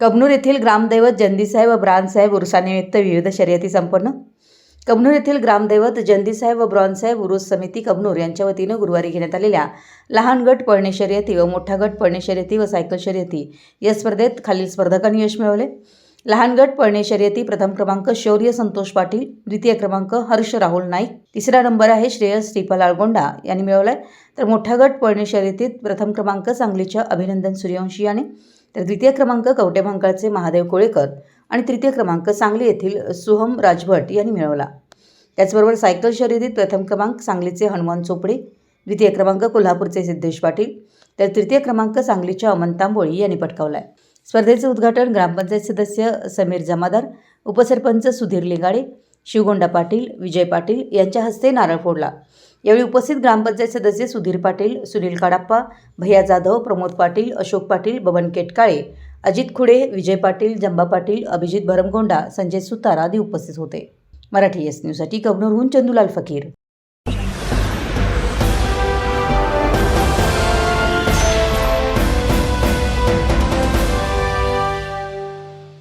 कबनूर येथील ग्रामदैवत जंदीसाहेब व ब्रॉन्साहेब उरुसानिमित्त विविध शर्यती संपन्न. कबनूर येथील ग्रामदैवत जंदीसाहेब व ब्रॉनसाहेब उरुस समिती कबनूर यांच्या वतीनं गुरुवारी घेण्यात आलेल्या लहान गट पळणे शर्यती व मोठा गट पळणे शर्यती व सायकल शर्यती या स्पर्धेत खालील स्पर्धकांनी यश मिळवले. लहान गट पळणे शर्यती प्रथम क्रमांक शौर्य संतोष पाटील द्वितीय क्रमांक हर्ष राहुल नाईक तिसरा नंबर आहे श्रेयस श्रीपाल आळगोंडा यांनी मिळवलाय. तर मोठा गट पळणे शर्यतीत प्रथम क्रमांक सांगलीच्या अभिनंदन सूर्यवंशी याने तर द्वितीय क्रमांक कवटेभांकाळचे महादेव कोळेकर आणि तृतीय क्रमांक सांगली येथील सुहम राजभट यांनी मिळवला. त्याचबरोबर सायकल शर्यतीत प्रथम क्रमांक सांगलीचे हनुमान चोपडे द्वितीय क्रमांक कोल्हापूरचे सिद्धेश पाटील तर तृतीय क्रमांक सांगलीच्या अमन तांबोळी यांनी पटकावला आहे स्पर्धेचे उद्घाटन ग्रामपंचायत सदस्य समीर जमादार उपसरपंच सुधीर लिंगाडे शिवगोंडा पाटील विजय पाटील यांच्या हस्ते नारळ फोडला. यावेळी उपस्थित ग्रामपंचायत सदस्य सुधीर पाटील सुनील काडाप्पा भैया जाधव प्रमोद पाटील अशोक पाटील बबन केटकाळे अजित खुडे विजय पाटील जंबा पाटील अभिजित भरमगोंडा संजय सुतार आदी उपस्थित होते. मराठी एस न्यूजसाठी कबनूरहून चंदुलाल फकीर.